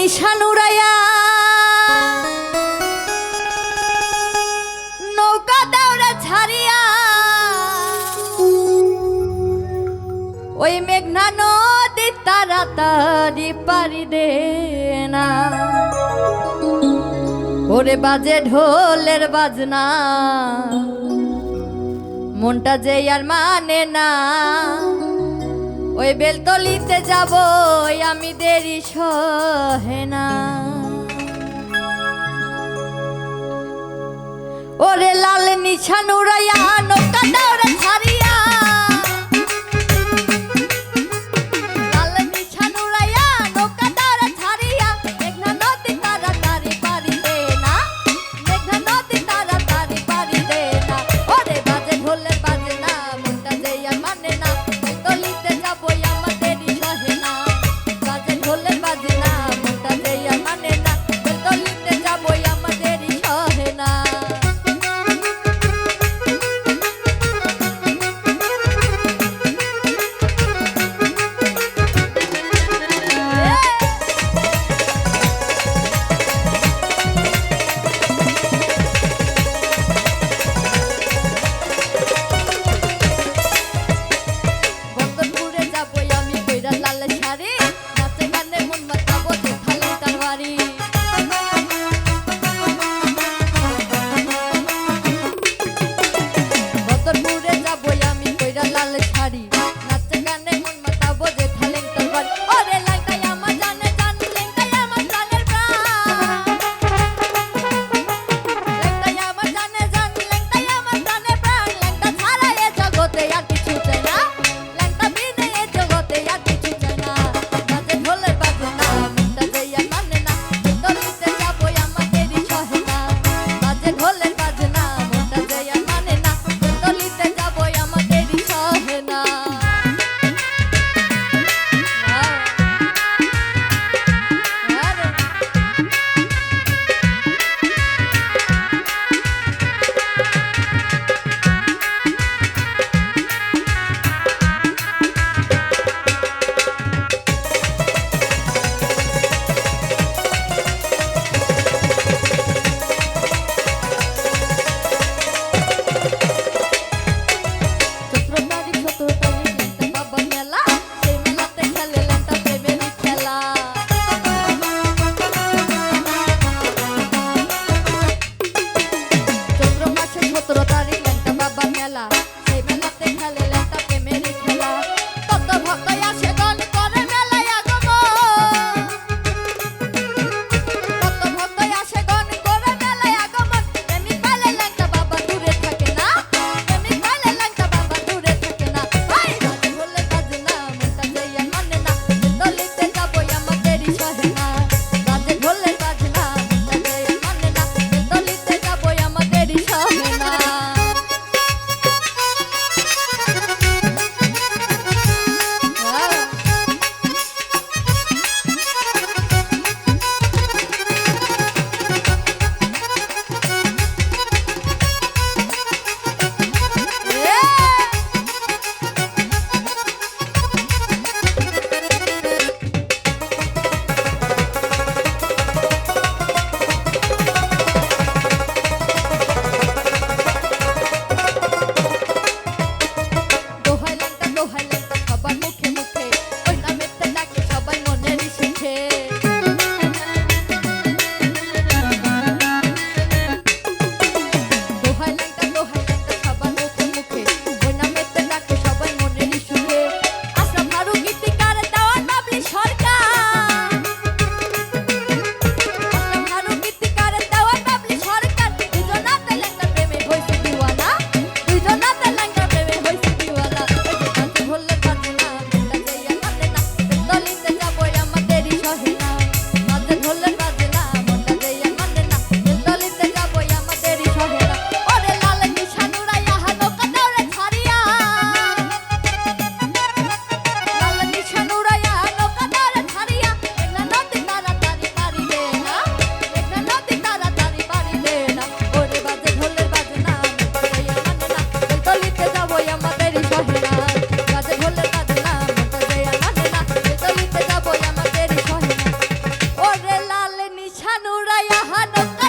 নিশান উড়াইয়া নৌকা দাউরা ছাড়িয়া ওই মেঘনা নদী তাড়াতাড়ি পারি দে না। ওরে বাজে ঢোলের বাজনা, মনটা যে আর মানে না। ওই বেলতলিতে যাব আমি দেরি সহে না। ওরে লাল নিশান উড়াইয়া নৌকা たロタ হানত